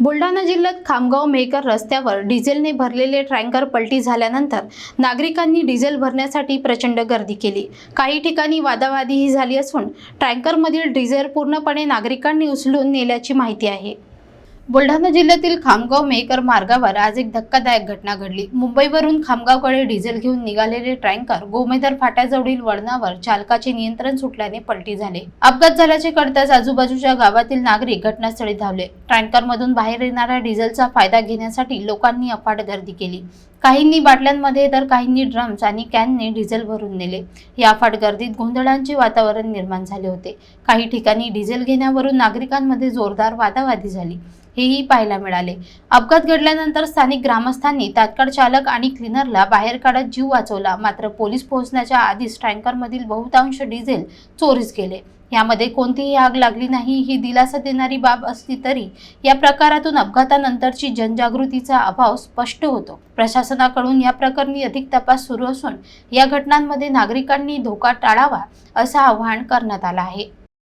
बुलढाणा जिल्ह्यात खामगाव मेकर रस्त्यावर डिझेलने भरलेले ट्रँकर पलटी झाल्यानंतर नागरिकांनी डिझेल भरण्यासाठी प्रचंड गर्दी केली. काही ठिकाणी वादावादीही झाली असून टँकरमधील डिझेल पूर्णपणे नागरिकांनी उचलून नेल्याची माहिती आहे. बुलढाणा जिल्ह्यातील खामगाव मेकर मार्गावर आज एक धक्कादायक घटना घडली. मुंबईवरून खामगावकडे डिझेल घेऊन निघालेले टँकर गोमेदर फाट्याजवळील वळणावर चालकाचे नियंत्रण सुटल्याने पलटी झाले. अपघात झाल्याचे कळताच आजूबाजूच्या गावातील नागरिक घटनास्थळी धावले. ट्रँकरमधून बाहेर येणाऱ्या डिझेलचा फायदा घेण्यासाठी लोकांनी अफाट गर्दी केली. काहींनी बाटल्यांमध्ये तर काहींनी ड्रम्स आणि कॅनने डिझेल भरून नेले. या अफाट गर्दीत गोंधळांचे वातावरण निर्माण झाले होते. काही ठिकाणी डिझेल घेण्यावरून नागरिकांमध्ये जोरदार वादावादी झाली. हेही पाहायला मिळाले. अपघात घडल्यानंतर स्थानिक ग्रामस्थांनी तात्काळ चालक आणि क्लिनरला बाहेर काढत जीव वाचवला. मात्र पोलीस पोहोचण्याच्या आधीच टँकरमधील बहुतांश डिझेल चोरीस गेले. यामध्ये कोणतीही आग लागली नाही ही दिलासा देणारी बाब असली तरी या प्रकारातून अपघातानंतरची जनजागृतीचा अभाव स्पष्ट होतो. प्रशासनाकडून या प्रकरणी अधिक तपास सुरू असून या घटनांमध्ये नागरिकांनी धोका टाळावा असं आवाहन करण्यात आलं आहे.